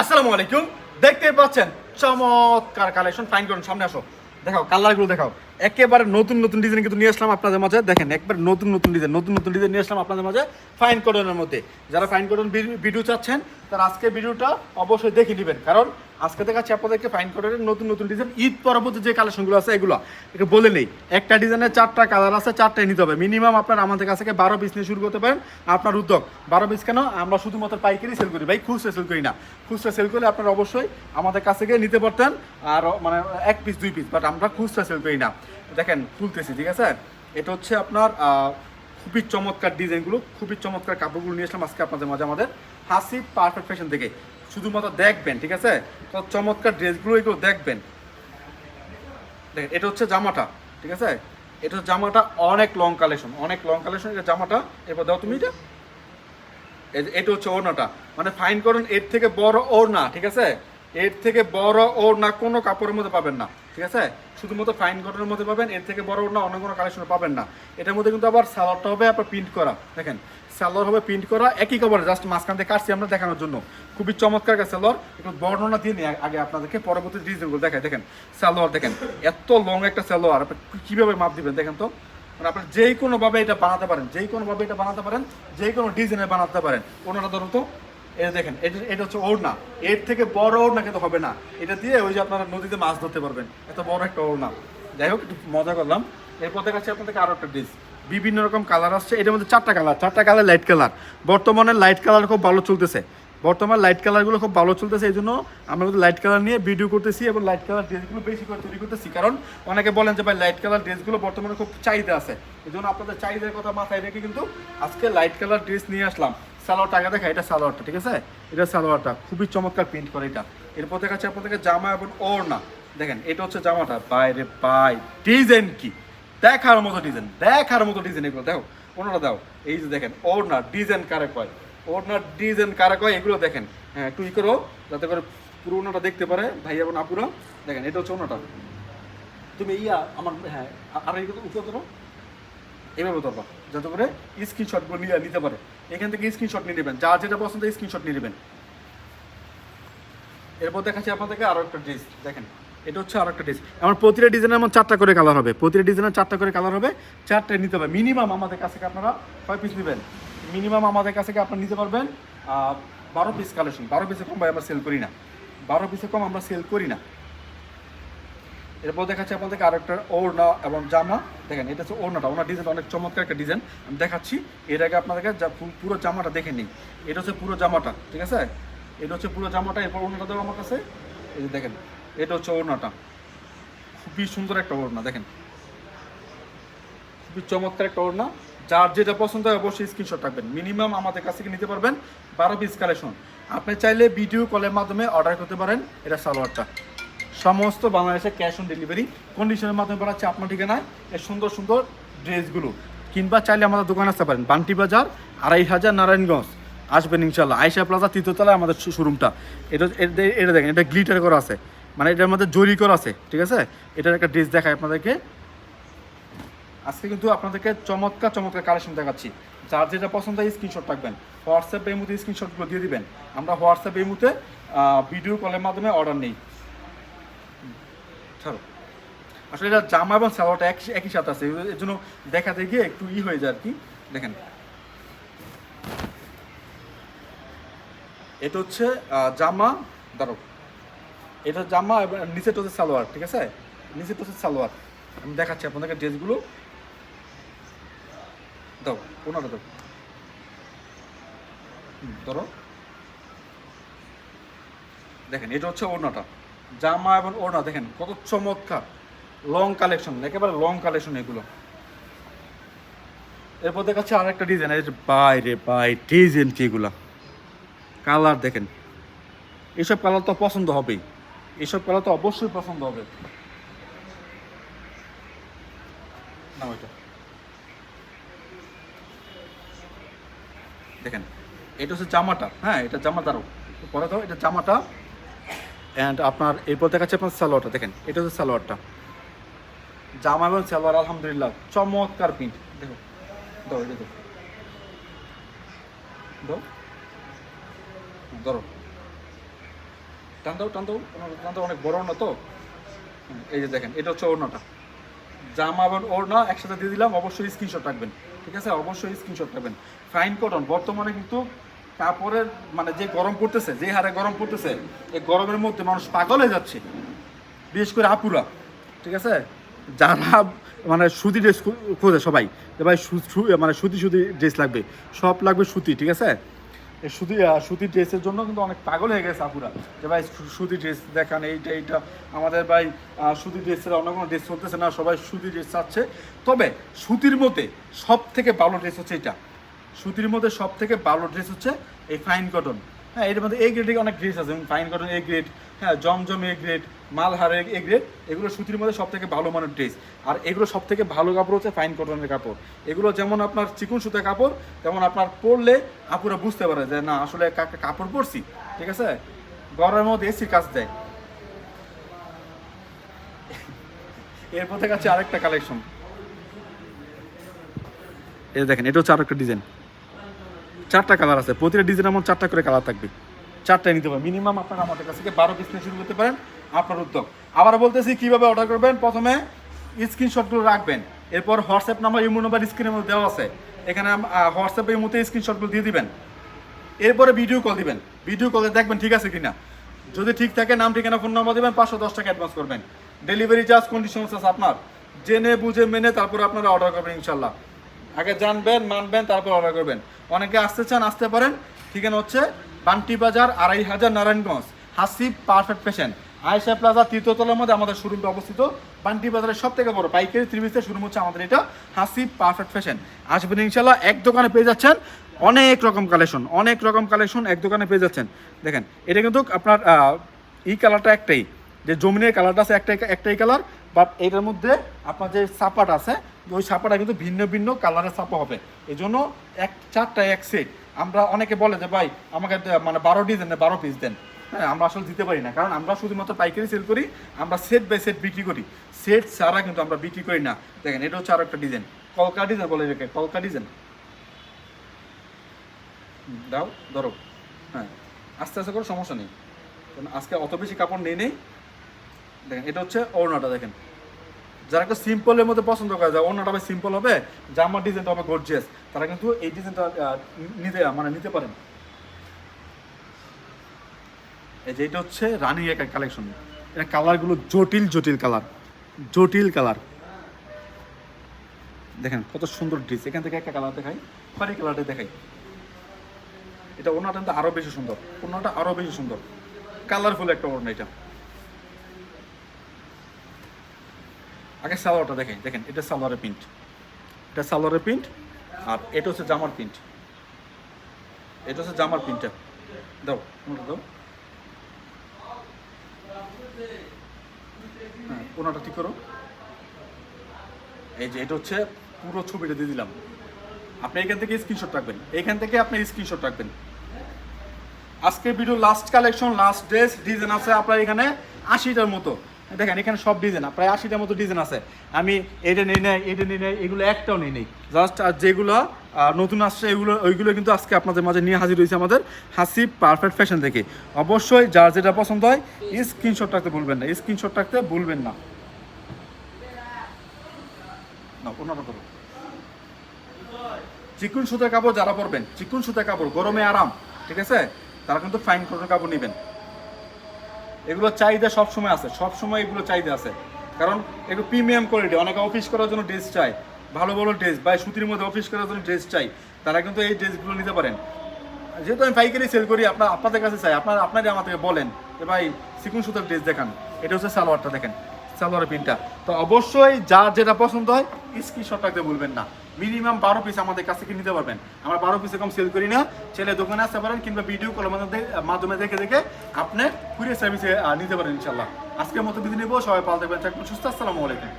আসসালামু আলাইকুম। দেখতে পাচ্ছেন, চমৎকার কালেকশন ফাইন করুন, সামনে আসো। দেখাও কালারগুলো দেখাও। একেবারে নতুন নতুন ডিজাইন কিন্তু নিয়ে আসলাম আপনাদের মাঝে। দেখেন, একবার নতুন নতুন ডিজাইন নতুন নতুন ডিজাইন নিয়ে আসলাম আপনাদের মাঝে ফাইন কটনের মধ্যে। যারা ফাইন কটন ভিডিও চাচ্ছেন, তারা আজকে ভিডিওটা অবশ্যই দেখে নেবেন। কারণ আজকে দেখাচ্ছি আপনাদেরকে ফাইন কটনের নতুন নতুন ডিজাইন ঈদ পরবর্তী যে কালেকশনগুলো আছে এগুলো বলে নেই। একটা ডিজাইনের চারটা কালার আছে, চারটাই নিতে হবে। মিনিমাম আপনার আমাদের কাছ থেকে বারো পিস নিয়ে শুরু করতে পারেন। আপনার উদ্যোগ, বারো পিস কেন? আমরা শুধুমাত্র পাইকারি সেল করি। ভাই, খুচরা সেল করি না। খুচরা সেল করলে আপনারা অবশ্যই আমাদের কাছ থেকে নিতে পারতেন। আর মানে এক পিস দুই পিস বাট আমরা খুচরা সেল করি না। দেখেন, খুলতেছি, ঠিক আছে? এটা হচ্ছে আপনার খুবই চমৎকার ডিজাইনগুলো খুবই চমৎকার কাপড়গুলো নিয়ে আসলাম আজকে আপনাদের মাঝে আমাদের। হাসি পারফেক্ট ফ্যাশন থেকে। শুধুমাত্র দেখবেন, ঠিক আছে? তো চমৎকার ড্রেসগুলো এগুলো দেখবেন। দেখেন, এটা হচ্ছে জামাটা, ঠিক আছে? এটা জামাটা অনেক লং কালেকশন অনেক লং কালেকশন এটা জামাটা, এরপর দাও তুমি এটা। এটা হচ্ছে ওড়নাটা। মানে ফাইন করুন, এর থেকে বড় ওড়না, ঠিক আছে? এর থেকে বড় ওড়না কোনো কাপড়ের মধ্যে পাবেন না, ঠিক আছে? শুধুমাত্র ফাইন কটনের মধ্যে পাবেন, এর থেকে বড় ওড়না অন্য কোনো কালেকশনে পাবেন না। এটার মধ্যে কিন্তু আবার সালোয়ারটা হবে আপনার প্রিন্ট করা। দেখেন সালোয়ার হবে প্রিন্ট করা, একই কাপড়ে জাস্ট মাঝখান থেকে কাটছি আমরা দেখানোর জন্য। খুবই চমৎকার একটা সালোয়ার একটু বর্ণনা দিয়ে নিই আগে আপনাদেরকে পরবর্তী ডিজাইনগুলো দেখায় দেখেন সালোয়ার দেখেন, এত লং একটা সালোয়ার আপনি কীভাবে মাপ দিবেন দেখেন তো? মানে আপনি যেই কোনোভাবে এটা বানাতে পারেন, যেই কোনোভাবে এটা বানাতে পারেন, যেই কোনো ডিজাইনে বানাতে পারেন। ওনারা ধরুন তো এটা দেখেন, এটা এটা হচ্ছে ওড়না। এর থেকে বড় ওড়না কিন্তু হবে না। এটা দিয়ে ওই যে আপনারা নদীতে মাছ ধরতে পারবেন। এত বড় একটা ওড়না। যাই হোক, একটু মজা করলাম। এরপর দেখাচ্ছি আপনাদেরকে আরও একটা ডিস বিভিন্ন রকম কালার আসছে। এটার মধ্যে চারটা কালার চারটা কালার লাইট কালার বর্তমানে লাইট কালার খুব ভালো চলতেছে। বর্তমান লাইট কালারগুলো খুব ভালো চলতেছে, এই জন্য আমরা কিন্তু লাইট কালার নিয়ে ভিডিও করতেছি এবং লাইট কালার ড্রেসগুলো বেশি করে তৈরি করতেছি। কারণ অনেকে বলেন যে, ভাই লাইট কালার ড্রেসগুলো বর্তমানে খুব চাহিদা আছে। এই জন্য আপনাদের চাহিদার কথা মাথায় রেখে কিন্তু আজকে লাইট কালার ড্রেস নিয়ে আসলাম। সালোয়ারটা আগে দেখা এটা সালোয়ারটা, ঠিক আছে? এটা সালোয়ারটা, খুবই চমৎকার প্রিন্ট করে এটা। এরপর দেখাচ্ছে আপনাদেরকে জামা এবং ওড়না। দেখেন, এটা হচ্ছে জামাটা। বাইরে বাই ডিজাইন কি? দেখার মতো ডিজাইন দেখার মতো ডিজাইন এগুলো, দেখো, ওনারা দাও, এই যে দেখেন ওড়না ডিজাইন কারে কয়? ওড়নার ডিজাইন কারা কয়? এগুলো দেখেন হ্যাঁ একটু ই করো, যাতে করে পুরো ওনাটা দেখতে পারে ভাই এবং আপুরা, দেখেন, এটা হচ্ছে ওনাটা তুমি ইয়া, আমার হ্যাঁ আর এইগুলো উপর ধরো এইভাবে ধরবা, যাতে করে স্ক্রিনশটগুলো নিয়ে, নিতে পারে। এখান থেকে স্ক্রিনশট নিয়ে নেবেন, যার যেটা পছন্দ স্ক্রিনশট নিয়ে নেবেন। এরপর দেখাচ্ছি আপনাদেরকে আরও একটা ড্রেস দেখেন। এটা হচ্ছে আরও একটা ড্রেস আমার প্রতিটা ডিজাইনের আমার চারটা করে কালার হবে। প্রতিটা ডিজাইনের চারটা করে কালার হবে, চারটে নিতে হবে। মিনিমাম আমাদের কাছে আপনারা কয় পিস নেবেন? মিনিমাম আমাদের কাছে আপনারা নিতে পারবেন? বারো পিস কালেকশন বারো পিসে কম ভাই আমরা সেল করি না। বারো পিসে কম আমরা সেল করি না। এরপর দেখাচ্ছি আপনাদেরকে আর একটা ওড়না এবং জামা। দেখেন, এটা হচ্ছে ওড়নাটা। ওনার ডিজাইন অনেক চমৎকার একটা ডিজাইন আমি দেখাচ্ছি। এর আগে আপনাদেরকে পুরো জামাটা দেখে নিই। এটা হচ্ছে পুরো জামাটা, ঠিক আছে? এটা হচ্ছে পুরো জামাটা। এরপর ওড়নাটা দেবো আমার কাছে। এই দেখেন এটা হচ্ছে ওড়নাটা। খুবই সুন্দর একটা ওড়না, দেখেন। খুবই চমৎকার একটা ওড়না। যার যেটা পছন্দ হয় অবশ্যই স্ক্রিনশট রাখবেন। মিনিমাম আমাদের কাছ থেকে নিতে পারবেন বারো পিস কালেকশন আপনি চাইলে ভিডিও কলের মাধ্যমে অর্ডার করতে পারেন। এটা সালোয়ারটা। সমস্ত বাংলাদেশে ক্যাশ অন ডেলিভারি কন্ডিশনের মাধ্যমে বাড়াচ্ছে আপনার ঠিকানায় এই সুন্দর সুন্দর ড্রেসগুলো। কিংবা চাইলে আমাদের দোকানে আসতে পারেন। বান্টি বাজার আড়াই হাজার নারায়ণগঞ্জ। আসবেন ইনশাল্লাহ আয়সা প্লাজা তৃতীয়তলায় আমাদের শোরুমটা এটা, এটা- এটা দেখেন, এটা গ্লিটার করা আছে। মানে এটার মধ্যে জরি করা আছে, ঠিক আছে? এটার একটা ড্রেস দেখায় আপনাদেরকে। আজকে কিন্তু আপনাদেরকে চমৎকার চমৎকার কালেকশন দেখাচ্ছি। যার যেটা পছন্দ হয় স্ক্রিনশট রাখবেন। হোয়াটসঅ্যাপ এই মুহূর্তে স্ক্রিনশটগুলো দিয়ে দিবেন। আমরা হোয়াটসঅ্যাপ এই মুহূর্তে ভিডিও কলের মাধ্যমে অর্ডার নেই। ছাড়ো আসলে এটা জামা এবং সালোয়ারটা এক একই সাথে আছে। এর জন্য দেখাতে গিয়ে একটু ই হয়ে যায় আর কি। দেখেন। এটা হচ্ছে জামা ধরো এটা জামা এবং নিচেটা হচ্ছে সালোয়ার, ঠিক আছে? নিচেটা হচ্ছে সালোয়ার। আমি দেখাচ্ছি আপনাদেরকে ড্রেসগুলো দাও, ওনাটা দাও। ধরো। দেখেন, এটা হচ্ছে ওড়নাটা। জামা এবং ওড়না, দেখেন, কত চমৎকার। লং কালেকশন একেবারে লং কালেকশন এগুলো। এরপর দেখাচ্ছে আর একটা ডিজাইন এই বাইরে বাই ডিজাইন কি এগুলা? কালার দেখেন। এইসব কালার তো পছন্দ হবেই। এইসব কালার তো অবশ্যই পছন্দ হবে। না ওইটা দেখেন, এটা হচ্ছে জামাটা। হ্যাঁ এটা জামা দাঁড়ো পরে দাও, এটা জামাটা। অ্যান্ড আপনার এরপর দেখাচ্ছে আপনার সালোয়ারটা। দেখেন, এটা হচ্ছে সালোয়ারটা। জামা এবং সালোয়ার, আলহামদুলিল্লাহ, চমৎকার প্রিন্ট দেখো, দাও, এটা দাও। দাও ধরো টানটাও টানটাও টানটাও অনেক বড় না তো। এই যে দেখেন, এটা হচ্ছে ওড়নাটা। জামা এবং ওড়না, একসাথে দিয়ে দিলাম, অবশ্যই স্ক্রিনশট রাখবেন, ঠিক আছে? অবশ্যই স্ক্রিনশট রাখবেন। ফাইন কটন বর্তমানে কিন্তু কাপড়ের মানে যে গরম পড়তেছে, যে হারে গরম পড়তেছে, এই গরমের মধ্যে মানুষ পাগল হয়ে যাচ্ছে। বিশেষ করে আপুরা, ঠিক আছে? যারা মানে সুতি ড্রেস খোঁজে সবাই, যে ভাই মানে সুতি সুতি ড্রেস লাগবে, সব লাগবে সুতি, ঠিক আছে? এই সুতি সুতি ড্রেসের জন্য কিন্তু অনেক পাগল হয়ে গেছে আপুরা। যে ভাই সুতি ড্রেস দেখান, এইটা এইটা। আমাদের ভাই সুতি ড্রেসের অন্য কোনো ড্রেস চলতেছে না, সবাই সুতি ড্রেস চাচ্ছে। তবে সুতির মধ্যে সব থেকে ভালো ড্রেস হচ্ছে এটা সুতির মধ্যে সব থেকে ভালো ড্রেস হচ্ছে এই ফাইন কটন হ্যাঁ এর মধ্যে এ গ্রেডে অনেক ড্রেস আছে। ফাইন কটন এ গ্রেড হ্যাঁ জমজম A grade Malhar A grade এগুলো সুতির মধ্যে সব থেকে ভালো মানের ড্রেস আর এগুলো সব থেকে ভালো কাপড় হচ্ছে ফাইন কটনের কাপড়। এগুলো যেমন আপনার চিকুন সুতা কাপড়, তেমন আপনার পরলে আপুরা বুঝতে পারে যে, না, আসলে কাপড় পরছি। ঠিক আছে? গরমের মধ্যে এসির কাজ দেয়। এরপর থেকে আছে আরেকটা কালেকশন এই দেখেন, এটা হচ্ছে আরেকটা ডিজাইন চারটা কালার আছে। প্রতিটা ডিজাইন এমন চারটা করে কালার থাকবে। চারটায় নিতে পারেন। মিনিমাম আপনারা আমাদের কাছ থেকে বারো পিস শুরু করতে পারেন, আপনার উদ্যোগ। আবার বলতেছি কীভাবে অর্ডার করবেন? প্রথমে স্ক্রিনশটগুলো রাখবেন। এরপর হোয়াটসঅ্যাপ নাম্বার ইমো নাম্বার স্ক্রিনের মধ্যে দেওয়া আছে। এখানে হোয়াটসঅ্যাপে এই মতো স্ক্রিনশটগুলো দিয়ে দিবেন। এরপরে ভিডিও কল দিবেন। ভিডিও কলে দেখবেন ঠিক আছে কিনা। যদি ঠিক থাকে, নাম, ঠিকানা ফোন নাম্বার দিবেন, পাঁচশো দশ টাকা অ্যাডভান্স করবেন। ডেলিভারি চার্জ কন্ডিশনস আছে আপনার। জেনে, বুঝে, মেনে তারপর আপনারা অর্ডার করবেন ইনশাল্লাহ। আগে জানবেন, মানবেন, তারপর অর্ডার করবেন। অনেকে আসতে চান, আসতে পারেন। ঠিকানা হচ্ছে বান্টি বাজার, আড়াই হাজার Narayanganj, Hasib perfect fashion. Ayesha plaza তৃতীয়তলার মধ্যে আমাদের শোরুমটা অবস্থিত। বান্টি বাজারের সব থেকে বড় পাইকারি ত্রিভিসের শোরুম হচ্ছে আমাদের এটা, হাসিব পারফেক্ট ফ্যাশন। আসবেন ইনশাল্লাহ, এক দোকানে পেয়ে যাচ্ছেন অনেক রকম কালেকশন অনেক রকম কালেকশন এক দোকানে পেয়ে যাচ্ছেন। দেখেন, এটা কিন্তু আপনার ই কালারটা একটাই, যে জমিনের কালারটা আছে, একটাই একটাই কালার বাট এটার মধ্যে আপনার যে সাপাটা আছে, ওই সাপাটা কিন্তু ভিন্ন ভিন্ন কালারের সাপা হবে। এই জন্য এক, চারটা এক সেট আমরা অনেকে বলে যে, ভাই, আমাকে মানে বারো ডিজাইন বারো পিস দেন। হ্যাঁ আমরা আসলে দিতে পারি না। কারণ আমরা শুধুমাত্র পাইকারি সেল করি, আমরা সেট বাই সেট বিক্রি করি। সেট ছাড়া কিন্তু আমরা বিক্রি করি না। দেখেন, এটা হচ্ছে আরও একটা ডিজাইন কলকা ডিজাইন বলে এটাকে। কলকা ডিজাইন দাও, ধরো। হ্যাঁ আস্তে আস্তে করে সমস্যা নেই। কারণ আজকে অত বেশি কাপড় নেই নেই। দেখেন, এটা হচ্ছে ওড়নাটা, দেখেন। যারা একটা সিম্পলের মধ্যে পছন্দ করে যায় ওড়নাটা হবে সিম্পল হবে জামার ডিজাইনটা হবে গর্জিয়াস তারা কিন্তু এই ডিজাইনটা নিতে মানে নিতে পারেন। এই যে এটা হচ্ছে রানিং একটা কালেকশন এটা কালারগুলো জটিল জটিল কালার জটিল কালার দেখেন, কত সুন্দর ড্রেস এখান থেকে একটা কালার দেখাই খয়রি কালারটা দেখাই। এটা ওনাটা কিন্তু আরও বেশি সুন্দর ওনাটা আরও বেশি সুন্দর। কালারফুল একটা ওড়না এটা। আগে সালোয়ারটা দেখেন দেখেন, এটা সালোয়ারের প্রিন্ট। এটা সালোয়ারের প্রিন্ট আর এটা হচ্ছে জামার প্রিন্ট। এটা হচ্ছে জামার প্রিন্টটা দাও দাও? হ্যাঁ ঠিক করো? এই যে, এটা হচ্ছে পুরো ছবিটা দিয়ে দিলাম। আপনি এখান থেকে স্ক্রিনশট রাখবেন। এখান থেকে আপনি স্ক্রিনশট রাখবেন। আজকের video last collection last dress design আছে আপনার এখানে আশিটার মতো। দেখেন, এখানে সব ডিজাইন প্রায় আশিটার মতো ডিজাইন আছে। আমি এটা নেই নেই, এটা নেই নেই, এগুলো একটাও নেই নেই। জাস্ট আর যেগুলো নতুন আসছে, এগুলো, ওইগুলো কিন্তু আজকে আপনাদের মাঝে নিয়ে হাজির হয়েছে আমাদের হাসি পারফেক্ট ফ্যাশন থেকে অবশ্যই যার যেটা পছন্দ হয় স্ক্রিনশট রাখতে ভুলবেন না স্ক্রিনশট রাখতে ভুলবেন না। চিকুন সুতার কাপড় যারা পরবেন, চিকুন সুতার কাপড়, গরমে আরাম, ঠিক আছে? তারা কিন্তু ফাইন কটন কাপড় নেবেন। এগুলো চাহিদা সব সময় আছে সব সময় এগুলো চাহিদা আছে। কারণ এগুলো প্রিমিয়াম কোয়ালিটি অনেকে অফিস করার জন্য ড্রেস চাই ভালো ভালো ড্রেস বা সুতির মধ্যে অফিস করার জন্য ড্রেস চাই তারা কিন্তু এই ড্রেসগুলো নিতে পারেন। যেহেতু আমি পাইকারি সেল করি আপনার আপনাদের কাছে চাই, আপনার আপনারা আমাদেরকে বলেন যে ভাই চিকুন সুতার ড্রেস দেখান। এটা হচ্ছে সালোয়ারটা দেখেন, সালোয়ারের পিনটা তো অবশ্যই যার যেটা পছন্দ হয় স্ক্রিনশট রাখতে ভুলবেন না। মিনিমাম বারো পিস আমাদের কাছ থেকে নিতে পারবেন। আমরা বারো পিস এরকম সেল করি না। ছেলে দোকানে আসতে পারেন কিংবা ভিডিও কলের মাধ্যমে দেখে দেখে আপনি কুরিয়ার সার্ভিসে নিতে পারেন ইনশাল্লাহ। আজকের মতো বিধি নেব। সবাই পাল্টে থাকবেন, সুস্থ। আসসালামু আলাইকুম।